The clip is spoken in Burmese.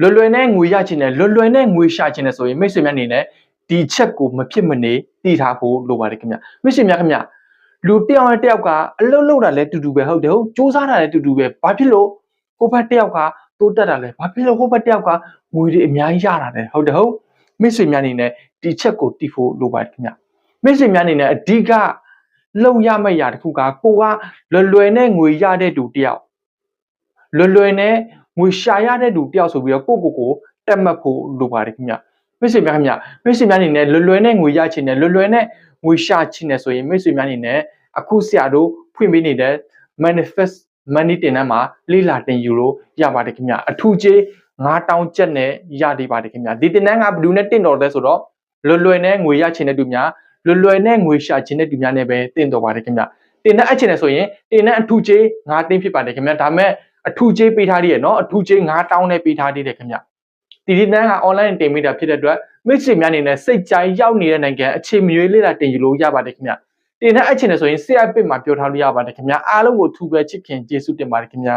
လွယ်လွယ်နဲ့ငွေရချင်တယ်လွယ်လွယ်နဲ့ငွေရှာချင်တယ်ဆိုရင်မိတ်ဆွေများအနေနဲ့ဒီချက်ကိုမဖြစ်မနေသိထားဖို့လိုပါတယ်ခင်ဗျမိတ်ဆွေများခင်ဗျလူတစ်ယောက်နဲ့တစ်ယောက်ကအလုပ်လုပ်တာလည်းတူတူပဲဟုတ်တယ်ဟုတ်စူးစမ်းတာလည်းတူတူပဲဘာဖြစ်လို့ဟိုဘက်တစ်ယောက်ကတိုးတက်တာလဲဘာဖြစ်လို့ဟိုဘက်တစ်ယောက်ကငွေတွေအများကြီးရတာလဲဟုတ်တယ်ဟုတ်မိတ်ဆွေများအနေနဲ့ဒီချက်ကိုသိဖို့လိုပါတယ်ခင်ဗျမိတ်ဆွေများအနေနဲ့အဓိကလုံရမယ့်ຢာတစ်ခုကကိုကလွယ်လွယ်နဲ့ငွေရတဲ့သူတစ်ယောက်လွယ်လွယ်နဲ့ ငွေရှာရတဲ့သူတစ်ယောက်ဆိုပြီးတော့ကိုကိုကိုတက်မှတ်ဖို့လိုပါတယ်ခင်ဗျမိတ်ဆွေများခင်ဗျမိတ်ဆွေများအနေနဲ့လွယ်လွယ်နဲ့ငွေရချင်တယ်လွယ်လွယ်နဲ့ငွေရှာချင်တယ်ဆိုရင်မိတ်ဆွေများအနေနဲ့အခုဆရာတို့ဖွင့်ပေးနေတဲ့ manifest money တင်တန်းမှာလေးလာတင်ယူလို့ရပါတယ်ခင်ဗျအထူးကျေး9000ကျပ်နဲ့ရနေပါတယ်ခင်ဗျဒီတင်တန်းကဘယ်သူနဲ့တင့်တော်လဲဆိုတော့လွယ်လွယ်နဲ့ငွေရချင်တဲ့သူများလွယ်လွယ်နဲ့ငွေရှာချင်တဲ့သူများနဲ့ပဲတင့်တော်ပါတယ်ခင်ဗျတင်တန်းအပ်ချင်တယ်ဆိုရင်တင်တန်းအထူးကျေး9တင်းဖြစ်ပါတယ်ခင်ဗျဒါပေမဲ့ အထူးကျေးပေးထားသေးတယ်နော်အထူးကျေး9တောင်းနဲ့ပေးထားသေးတယ်ခင်ဗျတီတီတန်းက online တင်မိတာဖြစ်တဲ့အတွက်မိတ်ဆွေများအနေနဲ့စိတ်ကြိုင်ရောက်နေတဲ့နိုင်ငံအခြေမရွေးလေ့လာတင်ယူလို့ရပါတယ်ခင်ဗျတင်တဲ့အချင်းနဲ့ဆိုရင် CI ပစ်မှာပြောထားလို့ရပါတယ်ခင်ဗျအားလုံးကိုထူပဲချစ်ခင်ကျေးဇူးတင်ပါတယ်ခင်ဗျ